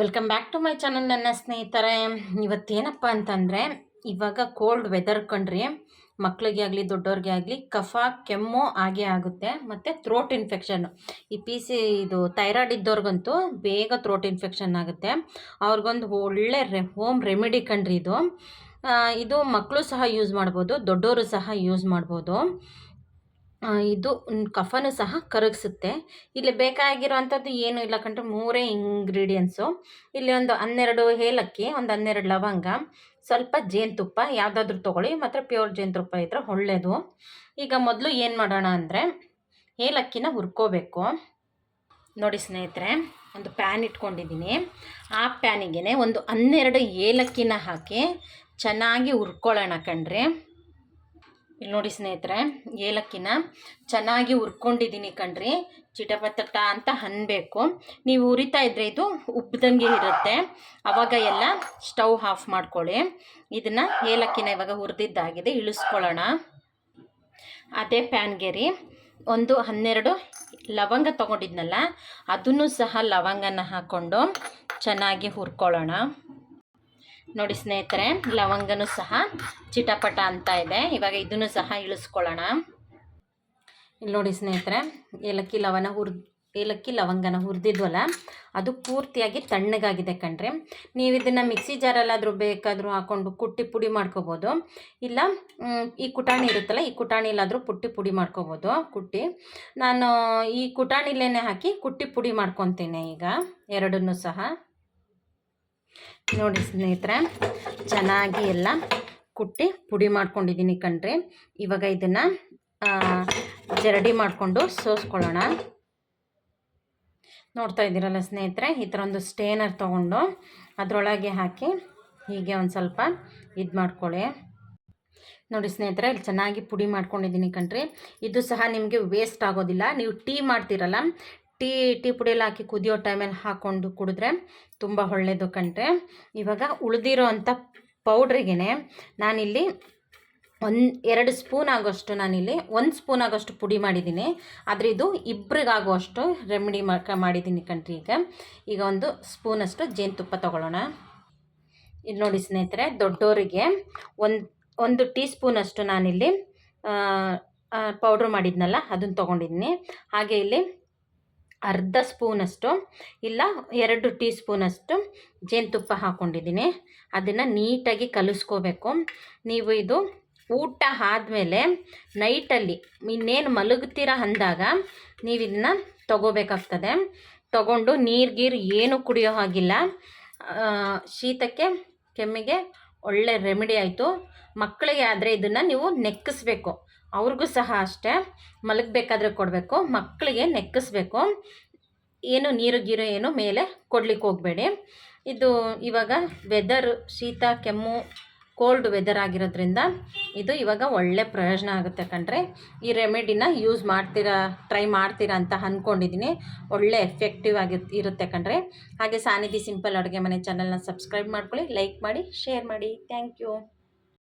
Welcome back to my channel ನನ್ನ ಸ್ನೇಹಿತರೆ. ಇವತ್ತೇನಪ್ಪ ಅಂತಂದರೆ, ಇವಾಗ ಕೋಲ್ಡ್ ವೆದರ್ ಕಂಡ್ರಿ ಮಕ್ಕಳಿಗೆ ಆಗಲಿ, ದೊಡ್ಡವ್ರಿಗೆ ಆಗಲಿ, ಕಫ, ಕೆಮ್ಮು ಆಗೇ ಆಗುತ್ತೆ. ಮತ್ತು ಥ್ರೋಟ್ ಇನ್ಫೆಕ್ಷನ್ನು ಈ ಪಿ ಸಿ ಇದು ಥೈರಾಯ್ಡ್ ಇದ್ದವ್ರಿಗಂತೂ ಬೇಗ ಥ್ರೋಟ್ ಇನ್ಫೆಕ್ಷನ್ ಆಗುತ್ತೆ. ಅವ್ರಿಗೊಂದು ಒಳ್ಳೆ ರೆ ಹೋಮ್ ರೆಮಿಡಿ ಕಂಡ್ರಿ ಇದು. ಇದು ಮಕ್ಕಳು ಸಹ ಯೂಸ್ ಮಾಡ್ಬೋದು ದೊಡ್ಡವರು ಸಹ ಯೂಸ್ ಮಾಡ್ಬೋದು. ಇದು ಕಫನು ಸಹ ಕರಗಿಸುತ್ತೆ. ಇಲ್ಲಿ ಬೇಕಾಗಿರೋವಂಥದ್ದು ಏನು ಇಲ್ಲ ಕಂಡ್ರೆ ಮೂರೇ ಇಂಗ್ರೀಡಿಯೆಂಟ್ಸು ಇಲ್ಲಿ ಒಂದು ಹನ್ನೆರಡು ಏಲಕ್ಕಿ, ಒಂದು ಹನ್ನೆರಡು ಲವಂಗ, ಸ್ವಲ್ಪ ಜೇನುತುಪ್ಪ, ಯಾವುದಾದ್ರೂ ತೊಗೊಳ್ಳಿ, ಮಾತ್ರ ಪ್ಯೂರ್ ಜೇನುತುಪ್ಪ ಇದ್ದರೆ ಒಳ್ಳೆಯದು ಈಗ ಮೊದಲು ಏನು ಮಾಡೋಣ ಅಂದರೆ ಏಲಕ್ಕಿನ ಹುರ್ಕೋಬೇಕು. ನೋಡಿ ಸ್ನೇಹಿತರೆ, ಒಂದು ಪ್ಯಾನ್ ಇಟ್ಕೊಂಡಿದ್ದೀನಿ. ಆ ಪ್ಯಾನಿಗೆ ಒಂದು ಹನ್ನೆರಡು ಏಲಕ್ಕಿನ ಹಾಕಿ ಚೆನ್ನಾಗಿ ಹುರ್ಕೊಳ್ಳೋಣ ಕಣ್ರಿ ಇಲ್ಲಿ ನೋಡಿ ಸ್ನೇಹಿತರೆ, ಏಲಕ್ಕಿನ ಚೆನ್ನಾಗಿ ಹುರ್ಕೊಂಡಿದ್ದೀನಿ ಕಣ್ರಿ. ಚಿಟಪಟಟ ಅಂತ ಅನ್ಬೇಕು ನೀವು ಉರಿತಾ ಇದ್ರೆ ಇದು ಉಬ್ಬ್ದಂಗೆ ಇರುತ್ತೆ. ಅವಾಗ ಎಲ್ಲ ಸ್ಟವ್ ಆಫ್ ಮಾಡ್ಕೊಳ್ಳಿ. ಇದನ್ನು ಏಲಕ್ಕಿನ ಇವಾಗ ಹುರಿದಿದ್ದಾಗಿದೆ, ಇಳಿಸ್ಕೊಳ್ಳೋಣ. ಅದೇ ಪ್ಯಾನ್ಗೆ ರೀ, ಒಂದು ಹನ್ನೆರಡು ಲವಂಗ ತೊಗೊಂಡಿದ್ನಲ್ಲ, ಅದನ್ನು ಸಹ ಲವಂಗನ ಹಾಕ್ಕೊಂಡು ಚೆನ್ನಾಗಿ ಹುರ್ಕೊಳ್ಳೋಣ. ನೋಡಿ ಸ್ನೇಹಿತರೆ, ಲವಂಗನೂ ಸಹ ಚಿಟಪಟ ಅಂತ ಇದೆ. ಇವಾಗ ಇದನ್ನು ಸಹ ಇಳಿಸ್ಕೊಳ್ಳೋಣ. ಇಲ್ಲಿ ನೋಡಿ ಸ್ನೇಹಿತರೆ, ಏಲಕ್ಕಿ ಲವಣ ಹುರ್ ಏಲಕ್ಕಿ ಲವಂಗನ ಹುರಿದಿದ್ವಲ್ಲ, ಅದು ಪೂರ್ತಿಯಾಗಿ ತಣ್ಣಗಾಗಿದೆ ಕಣ್ರಿ. ನೀವು ಇದನ್ನು ಮಿಕ್ಸಿ ಜಾರಲ್ಲಾದರೂ ಬೇಕಾದರೂ ಹಾಕ್ಕೊಂಡು ಕುಟ್ಟಿ ಪುಡಿ ಮಾಡ್ಕೋಬೋದು. ಇಲ್ಲ ಈ ಕುಟಾಣಿ ಇರುತ್ತಲ್ಲ, ಈ ಕುಟಾಣಿಲಾದರೂ ಪುಟ್ಟಿ ಪುಡಿ ಮಾಡ್ಕೋಬೋದು. ಕುಟ್ಟಿ. ನಾನು ಈ ಕುಟಾಣಿಲೇನೆ ಹಾಕಿ ಕುಟ್ಟಿ ಪುಡಿ ಮಾಡ್ಕೊತೀನಿ ಈಗ, ಎರಡನ್ನೂ ಸಹ. ನೋಡಿ ಸ್ನೇಹಿತರೆ, ಚೆನ್ನಾಗಿ ಎಲ್ಲ ಕುಟ್ಟಿ ಪುಡಿ ಮಾಡ್ಕೊಂಡಿದ್ದೀನಿ ಕಣ್ರಿ. ಇವಾಗ ಇದನ್ನು ಜರಡಿ ಮಾಡಿಕೊಂಡು ಸೋಸ್ಕೊಳ್ಳೋಣ. ನೋಡ್ತಾ ಇದ್ದೀರಲ್ಲ ಸ್ನೇಹಿತರೆ, ಈ ಥರ ಒಂದು ಸ್ಟೇನರ್ ತೊಗೊಂಡು ಅದರೊಳಗೆ ಹಾಕಿ ಹೀಗೆ ಒಂದು ಸ್ವಲ್ಪ ಇದು ಮಾಡ್ಕೊಳ್ಳಿ. ನೋಡಿ ಸ್ನೇಹಿತರೆ, ಇಲ್ಲಿ ಚೆನ್ನಾಗಿ ಪುಡಿ ಮಾಡ್ಕೊಂಡಿದ್ದೀನಿ ಕಣ್ರಿ. ಇದು ಸಹ ನಿಮಗೆ ವೇಸ್ಟ್ ಆಗೋದಿಲ್ಲ. ನೀವು ಟೀ ಮಾಡ್ತೀರಲ್ಲ ಟೀ ಟೀ ಪುಡಿಯಲ್ಲಿ ಹಾಕಿ ಕುದಿಯೋ ಟೈಮಲ್ಲಿ ಹಾಕ್ಕೊಂಡು ಕುಡಿದ್ರೆ ತುಂಬ ಒಳ್ಳೆಯದು ಕಂಡ್ರೆ. ಇವಾಗ ಉಳಿದಿರೋ ಅಂಥ ಪೌಡ್ರಿಗೆ ನಾನಿಲ್ಲಿ ಒಂದು, ಎರಡು ಸ್ಪೂನ್ ಆಗೋಷ್ಟು ನಾನಿಲ್ಲಿ ಒಂದು ಸ್ಪೂನ್ ಆಗೋಷ್ಟು ಪುಡಿ ಮಾಡಿದ್ದೀನಿ. ಆದರೆ ಇದು ಇಬ್ಬರಿಗಾಗುವಷ್ಟು ರೆಮಿಡಿ ಮಾಡ್ಕ ಮಾಡಿದ್ದೀನಿ ಕಣ್ರಿ ಈಗ. ಈಗ ಒಂದು ಸ್ಪೂನಷ್ಟು ಜೇನುತುಪ್ಪ ತೊಗೊಳ್ಳೋಣ. ಇಲ್ಲಿ ನೋಡಿ ಸ್ನೇಹಿತರೆ ದೊಡ್ಡವರಿಗೆ ಒಂದು ಒಂದು ಟೀ ಸ್ಪೂನಷ್ಟು ನಾನಿಲ್ಲಿ ಪೌಡ್ರ್ ಮಾಡಿದ್ನಲ್ಲ ಅದನ್ನು ತೊಗೊಂಡಿದ್ದೀನಿ. ಹಾಗೆ ಇಲ್ಲಿ ಅರ್ಧ ಸ್ಪೂನಷ್ಟು ಇಲ್ಲ ಎರಡು ಟೀ ಸ್ಪೂನಷ್ಟು ಜೇನುತುಪ್ಪ ಹಾಕ್ಕೊಂಡಿದ್ದೀನಿ ಅದನ್ನು ನೀಟಾಗಿ ಕಲಿಸ್ಕೋಬೇಕು. ನೀವು ಇದು ಊಟ ಆದಮೇಲೆ ನೈಟಲ್ಲಿ ಇನ್ನೇನು ಮಲಗುತ್ತೀರ ಅಂದಾಗ ನೀವು ಇದನ್ನ ತಗೋಬೇಕಾಗ್ತದೆ. ತಗೊಂಡು ನೀರು ಗೀರು ಏನು ಕುಡಿಯೋ ಹಾಗಿಲ್ಲ. ಶೀತಕ್ಕೆ ಕೆಮ್ಮಿಗೆ ಒಳ್ಳೆ ರೆಮಿಡಿ ಆಯಿತು. ಮಕ್ಕಳಿಗೆ ಆದರೆ ಇದನ್ನು ನೀವು ನೆಕ್ಕಿಸ್ಬೇಕು. ಅವ್ರಿಗೂ ಸಹ ಅಷ್ಟೇ. ಮಲಗಬೇಕಾದ್ರೆ ಕೊಡಬೇಕು ಮಕ್ಕಳಿಗೆ ನೆಕ್ಕಿಸ್ಬೇಕು. ಏನು ನೀರು ಗೀರು ಏನು ಮೇಲೆ ಕೊಡ್ಲಿಕ್ಕೆ ಹೋಗಬೇಡಿ. ಇದು ಇವಾಗ ವೆದರ್ ಶೀತ, ಕೆಮ್ಮು ಕೋಲ್ಡ್ ವೆದರ್ ಆಗಿರೋದ್ರಿಂದ ಇದು ಇವಾಗ ಒಳ್ಳೆ ಪ್ರಯೋಜನ ಆಗುತ್ತೆ ಕಣ್ರೆ. ಈ ರೆಮಿಡಿನ ಯೂಸ್ ಮಾಡ್ತೀರಾ ಟ್ರೈ ಮಾಡ್ತೀರಾ ಅಂತ ಅಂದ್ಕೊಂಡಿದ್ದೀನಿ ಒಳ್ಳೆ ಎಫೆಕ್ಟಿವ್ ಆಗಿ ಇರುತ್ತೆ ಕಣ್ರೆ. ಹಾಗೆ ಸಾನಿಧಿ ಸಿಂಪಲ್ ಅಡುಗೆ ಮನೆ ಚಾನಲ್ನ ಸಬ್ಸ್ಕ್ರೈಬ್ ಮಾಡ್ಕೊಳ್ಳಿ ಲೈಕ್ ಮಾಡಿ ಶೇರ್ ಮಾಡಿ. Thank you